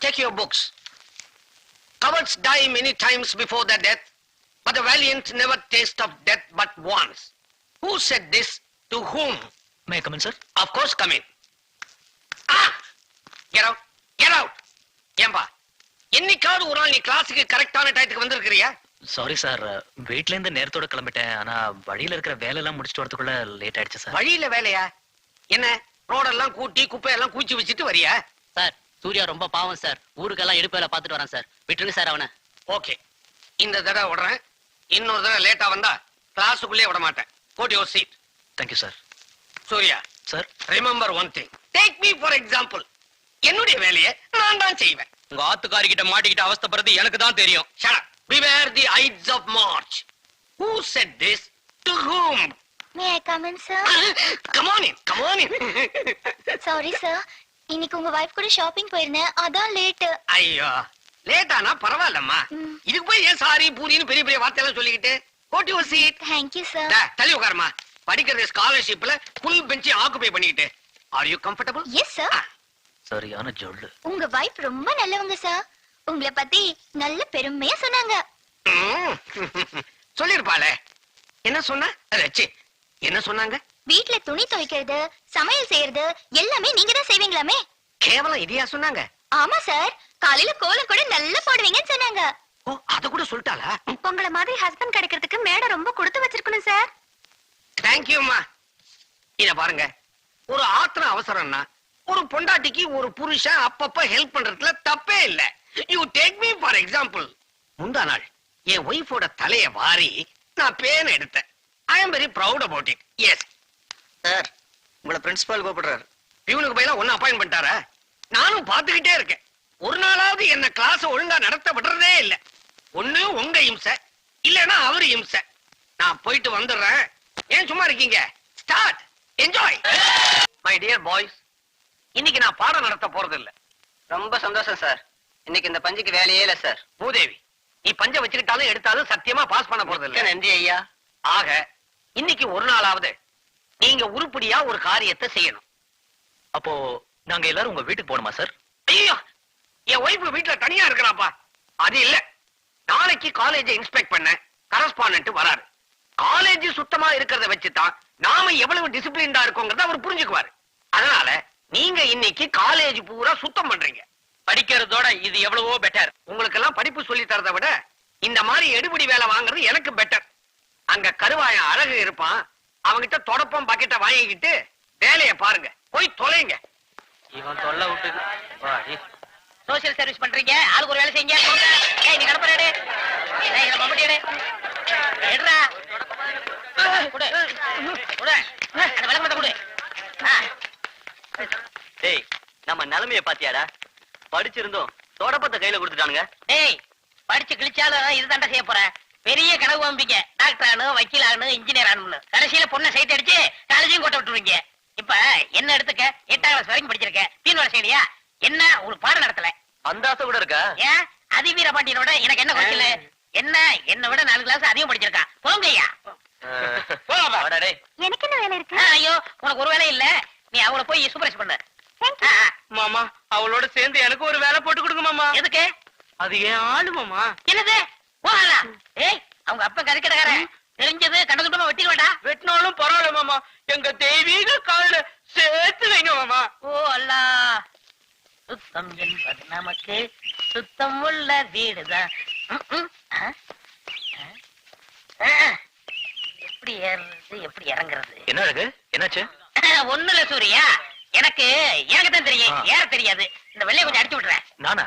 Take your books. Cowards die many times before their death, but the valiant never taste of death but once. Who said this? To whom? May come in sir Of course, come in. Ah! Get out! Get out! ஏம்பா என்னைக்காவது ஒரு நாள் நீ கிளாஸுக்கு கரெக்டான டயத்துக்கு வந்திருக்கிறியா sorry sir வீட்ல இருந்து நேரத்தோட கிளம்பிட்டேன் ஆனா வழியில இருக்கிற வேலை எல்லாம் முடிச்சிட்டு வரதுக்குள்ள லேட் ஆயிடுச்சு சார் வழியில வேலையா என்ன ரோடெல்லாம் கூட்டி குப்பையெல்லாம் கூச்சி வச்சுட்டு வரியா சார் சூர்யா ரொம்ப பாவம் சார் ஊருக்கெல்லாம் இடுப்பு வேலை பார்த்துட்டு வரான் சார் விட்டுருங்க சார் அவனை ஓகே இந்த தடவை விடுறேன் இன்னொரு தடவை லேட்டா வந்தா கிளாஸுக்குள்ளே விட மாட்டேன் got your seat thank you sir Surya sir remember one thing take me for example என்னுடைய வேலையை நான் தான் செய்வேன் உங்க ஆத்துக்காரி கிட்ட மாட்டிக்கிட்டு அவஸ்தைப்படுறது எனக்கு தான் தெரியும் up. Beware the Ides of March. Who said this? To whom? May I come in, sir? come on in, come on in. Sorry, sir. இன்னைக்கு உங்க வைஃப் கூட ஷாப்பிங் போயிருந்தேன். அதான் லேட் ஐயோ லேட் ஆனா பரவாயில்லம்மா. இதுக்கு போய் ஏன் சாரி பூரின்னு பெரிய பெரிய வார்த்தையெல்லாம் சொல்லிக்கிட்டு? கோட்டி ஒரு சீட் தேங்க்யூ சார் தள்ளி உட்காருமா படிக்கிறது ஸ்காலர்ஷிப்ல ஃபுல் பெஞ்சை ஆக்குபை பண்ணிக்கிட்டு. Are you comfortable yes sir சரியான ஜொல்லு. உங்க வைஃப் ரொம்ப நல்லவங்க சார் உங்களை பத்தி நல்ல பெருமையா சொன்னாங்க. சொல்லிருப்பாளே. என்ன சொன்ன? ரச்சி என்ன சொன்னாங்க? வீட்ல துணி துவைக்கிறது சமையல் செய்யறது எல்லாமே நீங்க தான் செய்வீங்களாமே? கேவலம் இதையா சொன்னாங்க? ஆமா சார். காலையில கோலம் கூட நல்லா போடுவீங்கன்னு சொன்னாங்க. ஓ அத கூட சொல்லிட்டாளா? உங்கள மாதிரி ஹஸ்பண்ட் கிடைக்கிறதுக்கு மேடம் ரொம்ப கொடுத்து வச்சிருக்கணும் சார். தேங்க்யூம்மா இத பாருங்க. ஒரு ஆத்திரம் அவசரம்னா ஒரு பொண்டாட்டிக்கு ஒரு புருஷன் அப்பப்ப ஹெல்ப் பண்றதுல தப்பே இல்ல. You take me for example முந்தா நாள் என் ஒய்ஃபோட தலைய வாரி நான் பேன் எடுத்தேன். I am very proud about it yes sir உங்களை பிரின்சிபால் கூப்பிடுறாரு. பியூனுக்கு பயிலா ஒன்னு அப்பாயின் பண்ணிட்டாரா? நானும் பாத்துக்கிட்டே இருக்கேன். ஒரு நாளாவது என்ன கிளாஸ் ஒழுங்கா நடத்த விடுறதே இல்ல. ஒண்ணு உங்க இம்சை இல்லைன்னா அவரு இம்சை. நான் போயிட்டு வந்துடுறேன். ஏன் சும்மா இருக்கீங்க? Start enjoy my dear boys இன்னைக்கு நான் பாடம் நடத்த போறது இல்ல. ரொம்ப சந்தோஷம் சார் இன்னைக்கு இந்த பஞ்சுக்கு வேலையே இல்ல சார் பூதேவி நீ பஞ்ச வச்சுக்கிட்டாலும் எடுத்தாலும் சத்தியமா பாஸ் பண்ண போறது இல்ல. நன்றி ஐயா. ஆக இன்னைக்கு ஒரு நாளாவது நீங்க உருப்படியா ஒரு காரியத்தை செய்யணும். அப்போ நாங்க எல்லாரும் உங்க வீட்டுக்கு போகணுமா சார் ஐயோ! என் ஒய்ஃப் வீட்டுல தனியா இருக்கிறாப்பா. அது இல்ல. நாளைக்கு காலேஜை இன்ஸ்பெக்ட் பண்ண கரஸ்பாண்ட் வராரு. காலேஜ் சுத்தமா இருக்கிறத வச்சுதான் நாம எவ்வளவு டிசிப்ளின்டா இருக்கோங்கிறத அவர் புரிஞ்சுக்குவாரு. அதனால நீங்க இன்னைக்கு காலேஜ் பூரா சுத்தம் பண்றீங்க. படிக்கிறதோட இது எவ்வளவோ பெட்டர் உங்களுக்கு எல்லாம் படிப்பு சொல்லி தரதை விட இந்த மாதிரி எடுபடி வேலை வாங்குறது எனக்கு பெட்டர் அங்க கருவாயன் அழகு இருப்பான் அவங்கிட்ட தொடப்பம் பக்கெட்ட வாங்கிக்கிட்டு வேலையை பாருங்க. போய் தொலைங்க. இவன் தொல்லை விட்டுது. வாடி. சோசியல் சர்வீஸ் பண்றீங்க? ஆளுக்கு ஒரு வேலை செய்யுங்க. ஏய் நீ கடப்பற எடு. ஏய் இத மம்பட்டி எடு. எடுடா குடு. குடு. அந்த விளக்கமத்தை குடு. ஆ, டேய் நம்ம நிலைமைய பாத்தியாடா? படிச்சிருந்தோம். தொடப்பத்தை கையில கொடுத்துட்டானுங்க. டேய் படிச்சு கிழிச்சாலும் இதுதான்டா செய்ய போற. பெரிய கனவு வம்பிங்க டாக்டர் ஆகணும் வக்கீல் ஆகணும் இன்ஜினியர் ஆகணும்னு கடைசியில பொண்ணை சைட் அடிச்சு காலேஜையும் கொட்ட விட்டுருவீங்க. இப்ப என்ன எடுத்துக்க? எட்டாம் கிளாஸ் வரைக்கும் படிச்சிருக்க. தீன் வேலை செய்யலையா? என்ன? உங்களுக்கு பாடம் நடத்தல. அந்த ஆசை கூட இருக்கா? ஏன் அதிவீர பாண்டியனோட எனக்கு என்ன குறைச்சல? என்ன? என்ன விட நாலு கிளாஸ் அதிகம் படிச்சிருக்கான். போங்கய்யா. எனக்கு என்ன வேலை இருக்கு? ஐயோ உனக்கு ஒரு வேலை இல்ல. நீ அவளை போய் சூப்பரைஸ் பண்ணு. மாமா அவளோட சேர்ந்து எனக்கு ஒரு வேலை போட்டு கொடுங்க மாமா. எதுக்கு? அது ஏன் ஆளு மாமா. என்னது? போகலா ஏய் அவங்க அப்பா கறிக்கடைக்காரன் தெரிஞ்சது கண்டதுட்டமா வெட்டிடுவாடா வெட்டினாலும் பரவாயில்ல மாமா. எங்க தெய்வீக கால்ல சேர்த்து வைங்க மாமா. ஓ அல்லா. சுத்தம் என்பது நமக்கு சுத்தம் உள்ள வீடுதான். எப்படி ஏறுறது எப்படி இறங்குறது? என்ன அழகு? என்னாச்சு? ஒண்ணு இல்ல சூர்யா. எனக்கு எனக்கு தான் தெரியும். ஏற தெரியாது. இந்த வெள்ளைய கொஞ்சம் அடிச்சு விட்டுறேன். நானா?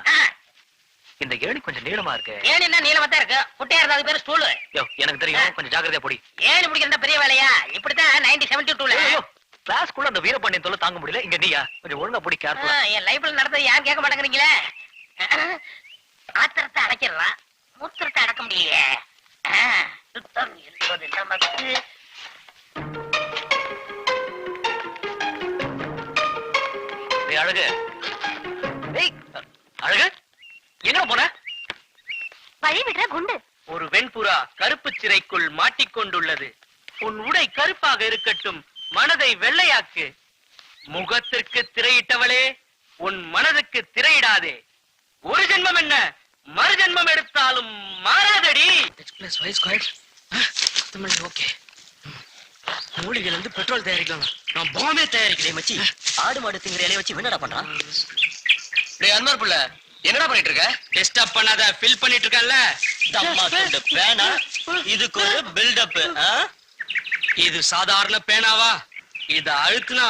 இந்த ஏணி கொஞ்சம் நீளமா இருக்கு. ஏன் என்ன நீளமா தான் இருக்கு? குட்டையா இருந்தா அது பேரு ஸ்டூலு யோ எனக்கு தெரியும். கொஞ்சம் ஜாக்கிரதையா போடி. ஏன் பிடிக்கிறதா பெரிய வேலையா? இப்படித்தான் நைன்டி செவன்டி டூல ஐயோ கிளாஸ் கூட அந்த வீரபாண்டியன் தொல்லை தாங்க முடியல. இங்க நீயா? கொஞ்சம் ஒழுங்கா போடி கேர்ஃபுல்லா என் லைஃப்ல நடந்தது யாரும் கேட்க மாட்டேங்கிறீங்களே? ஆத்திரத்தை அடைச்சிடலாம் மூத்திரத்தை அடக்க முடியலையே. சுத்தம் என்பது நமக்கு அழகு. அழகு? எங்க போன? வழி விடுற குண்டு. ஒரு வெண்புறா கருப்பு சிறைக்குள் மாட்டிக்கொண்டுள்ளது உன் உடை கருப்பாக இருக்கட்டும் மனதை வெள்ளையாக்கு. முகத்திற்கு திரையிட்டவளே உன் மனதுக்கு திரையிடாதே. ஒரு ஜென்மம் என்ன? மறு ஜென்மம் எடுத்தாலும் மாறாதடி. ஓகே மூலிகைல இருந்து பெட்ரோல் தயாரிக்கலாம். நான் பாம்பே தயாரிக்கிறேன் மச்சி. ஆடு மாடு திங்கிற இலைய வச்சு என்னடா பண்றான்? டேய் அன்வர் புள்ள. என்னடா பண்ணிட்டு இருக்க டிஸ்டர்ப் பண்ணாத ஃபில் பண்ணிட்டு இருக்கல தம்மா துண்டு பேனா. இதுக்கு ஒரு பில்டப் இது சாதாரண பேனாவா? இத அழுத்துனா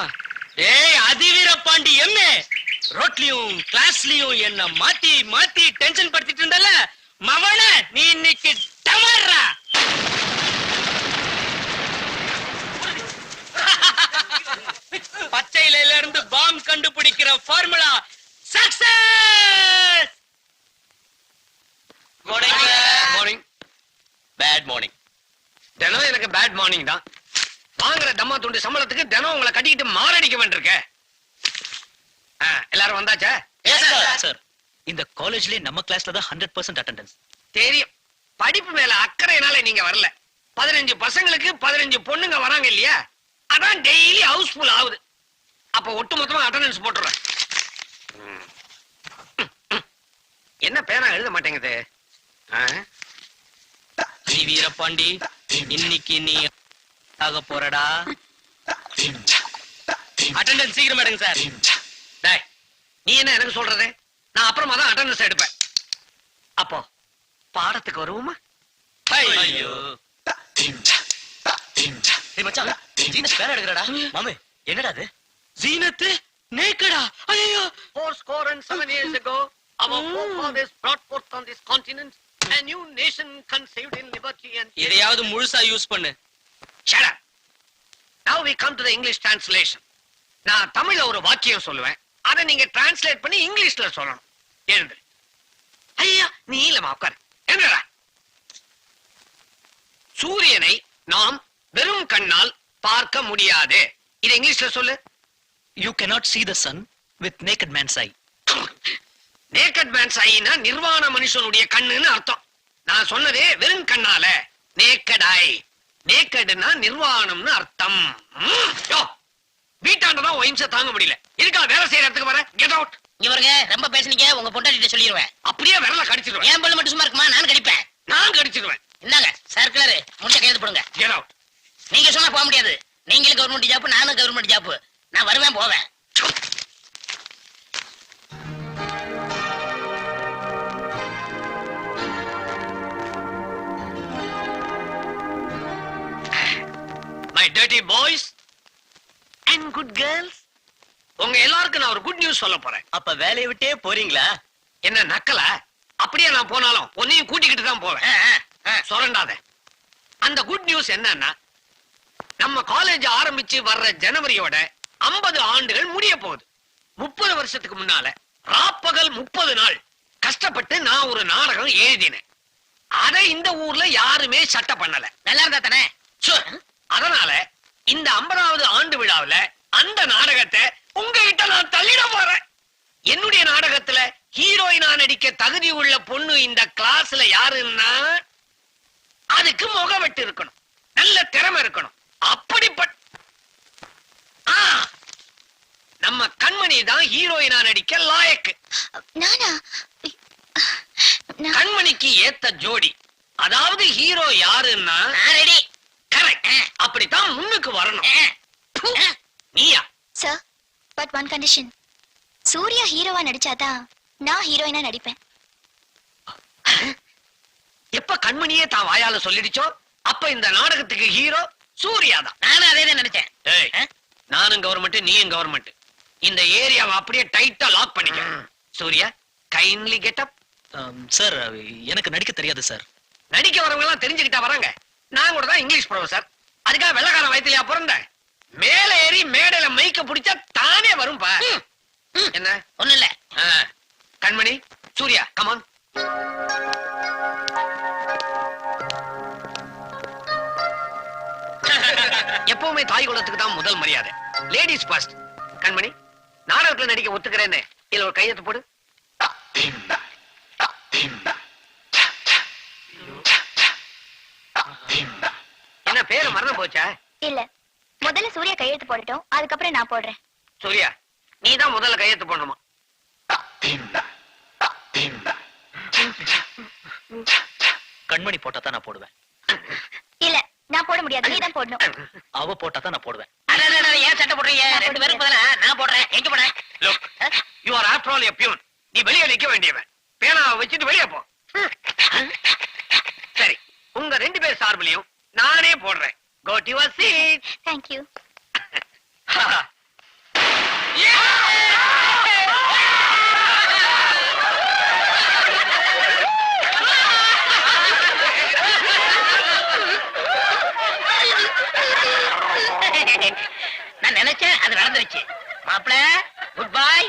ஏய் அதிவீர பாண்டி எம்ஏ ரோட்லயும் கிளாஸ்லயும் என்ன மாத்தி மாத்தி டென்ஷன் படுத்திட்டு இருந்தல? மவன நீ இன்னைக்கு டமர்ரா பச்சை இலையில இருந்து பாம் கண்டுபிடிக்கிற formula success morning bad morning தினம் எனக்கு பேட் மார்னிங் தான். வாங்குற தம்மா துண்டு சம்பளத்துக்கு தினம் உங்களை கட்டிக்கிட்டு மாரடிக்க வேண்டியிருக்க. ஆ, எல்லாரும் வந்தாச்சா? சார் இந்த காலேஜ்லயே நம்ம கிளாஸ்ல தான் ஹண்ட்ரட் பர்சன்ட் அட்டெண்டன்ஸ் தெரியும். படிப்பு மேல அக்கறையினால நீங்க வரல. பதினஞ்சு பசங்களுக்கு பதினஞ்சு பொண்ணுங்க வராங்க இல்லையா? அதான் டெய்லி ஹவுஸ்ஃபுல் ஆகுது. அப்ப ஒட்டு மொத்தமா அட்டெண்டன்ஸ் போட்டுறேன். என்ன பேனா எழுத மாட்டேங்குது? வீரபாண்டி இன்னைக்கு நீ ஆக போறடா? அட்டெண்டன்ஸ் சீக்கிரம் எடுங்க சார். டேய் நீ என்ன எனக்கு சொல்றது? நான் அப்புறமா தான் அட்டெண்டன்ஸ் எடுப்பேன். அப்போ பாடத்துக்கு வருவோமா? ஐயோ. மச்சான் ஜீனஸ் பேனா எடுக்கறடா. மாமே என்னடா அது? ஜீனத்து நேக்கடா. ஐயோ Four score and seven years ago, our forefathers brought forth on this continent a new nation conceived in liberty and இதையாவது முழுசா யூஸ் பண்ணு. Shut up. Now we come to the English translation. நான் தமிழ்ல ஒரு வாக்கியம் சொல்லுவேன். அதை நீங்க டிரான்ஸ்லேட் பண்ணி இங்கிலீஷ்ல சொல்லணும். எழுந்து ஐயா நீ இல்லமா உட்காரு. என்னடா சூரியனை நாம் வெறும் கண்ணால் பார்க்க முடியாது. இது இங்கிலீஷ்ல சொல்லு. You cannot see the sun with naked man's eye. Naked man's Aina நிர்வாண மனுஷனுடைய கண்ணுன்னு அர்த்தம். நான் சொன்னதே வெறும் கண்ணால. நேக்கட் ஐ நேக்கட்னா நிர்வாணம்னு அர்த்தம். வீட்டாண்டதான் ஒயின்ஸ தாங்க முடியல. இருக்கா வேலை செய்யற இடத்துக்கு வர? கெட் அவுட் இவருங்க ரொம்ப பேசுனீங்க உங்க பொண்டாட்டிட்ட சொல்லிடுவேன் அப்படியே விரல கடிச்சிடுவேன் ஏன் பல்லு மட்டும் சும்மா இருக்குமா? நான் கடிப்பேன். நான் கடிச்சிடுவேன் இந்தாங்க சர்க்குலர் முடிஞ்ச கையெழுத்து போடுங்க. கெட் அவுட் நீங்க சொன்னா போக முடியாது. நீங்களும் கவர்மெண்ட் ஜாப் நானும் கவர்மெண்ட் ஜாப் நான் வருவேன் போவேன். Dirty boys and good girls உங்க எல்லாருக்கும் நான் ஒரு குட் நியூஸ் சொல்ல போறேன். அப்ப வேலையை விட்டே போறீங்களா? என்ன நக்கல? அப்படியே நான் போனாலும் உன்னையும் கூட்டிக்கிட்டு தான் போவேன். சொல்லண்டாத அந்த குட் நியூஸ் என்னன்னா நம்ம காலேஜ் ஆரம்பிச்சு வர்ற ஜனவரியோட 50 ஆண்டுகள் முடிய போகுது. முப்பது வருஷத்துக்கு முன்னால ராப்பகல் முப்பது நாள் கஷ்டப்பட்டு நான் ஒரு நாடகம் எழுதினேன். அதை இந்த ஊர்ல யாருமே சட்டை பண்ணல. நல்லா இருந்தா தானே? அதனால இந்த 50வது ஆண்டு விழாவுல அந்த நாடகத்தை உங்ககிட்ட நான் தள்ளிட போறேன். என்னுடைய நாடகத்துல ஹீரோயினா நடிக்க தகுதி உள்ள பொண்ணு இந்த கிளாஸ்ல யாருன்னா அதுக்கு முகவெட்டு இருக்கணும். நல்ல திறமை இருக்கணும். அப்படிப்பட்ட நம்ம கண்மணி தான் ஹீரோயினா நடிக்க லாயக்கு. கண்மணிக்கு ஏத்த ஜோடி. அதாவது ஹீரோ யாருன்னா கரெக்ட் அப்படித்தான் முன்னுக்கு வரணும். நீயா? Sir but one condition Surya ஹீரோவா நடிச்சாதான் நான் ஹீரோயினா நடிப்பேன். எப்ப கண்மணியே தான் வாயால சொல்லிடுச்சோ அப்ப இந்த நாடகத்துக்கு ஹீரோ சூர்யா தான் நானும் அதே தான் நினைச்சேன் நானும் கவர்மெண்ட் நீயும் கவர்மெண்ட் இந்த ஏரியாவை அப்படியே டைட்டா லாக் பண்ணிக்க. Surya kindly get up sir எனக்கு நடிக்க தெரியாது சார் நடிக்க வரவங்க எல்லாம் தெரிஞ்சுக்கிட்டா வராங்க. நான் கூட தான் இங்கிலீஷ் ப்ரொஃபசர் அதுக்காக வெள்ளக்கார வயசுலயா பிறந்தேன் மேல ஏறி மேடையில மைக்க பிடிச்சா தானே வரும்பா. என்ன? ஒண்ணும் இல்ல. கண்மணி சூர்யா கமான் எப்பவுமே தாய் குலத்துக்கு தான் முதல் மரியாதை. லேடிஸ் ஃபர்ஸ்ட் கண்மணி நாடகத்துல நடிக்க ஒத்துக்கிறேன்னு இதுல ஒரு கையெழுத்து போடு. பேரு மறந்து போச்சா? இல்ல. முதல்ல சூர்யா கையெழுத்து போடட்டும் அதுக்கப்புறம் நான் போடுறேன். சூர்யா நீ தான் முதல்ல கையெழுத்து போடணுமா? கண்மணி போட்டா தான் நான் போடுவேன். இல்ல நான் போட முடியாது. நீ தான் போடணும். அவ போட்டா தான் நான் போடுவேன். ஏன் சட்டை போடுறீங்க? ரெண்டு பேரும் பதிலா நான் போடுறேன். எங்க போட? Look you are after all a peon நீ வெளியே நிக்க வேண்டியவன். பேனாவை வச்சுட்டு வெளியே போ. சரி உங்க ரெண்டு பேர் சார்பிலையும் நானே போடுறேன். Go to your seat thank you நான் நினைச்சேன் அது நடந்துருச்சு. மாப்பிள குட் பை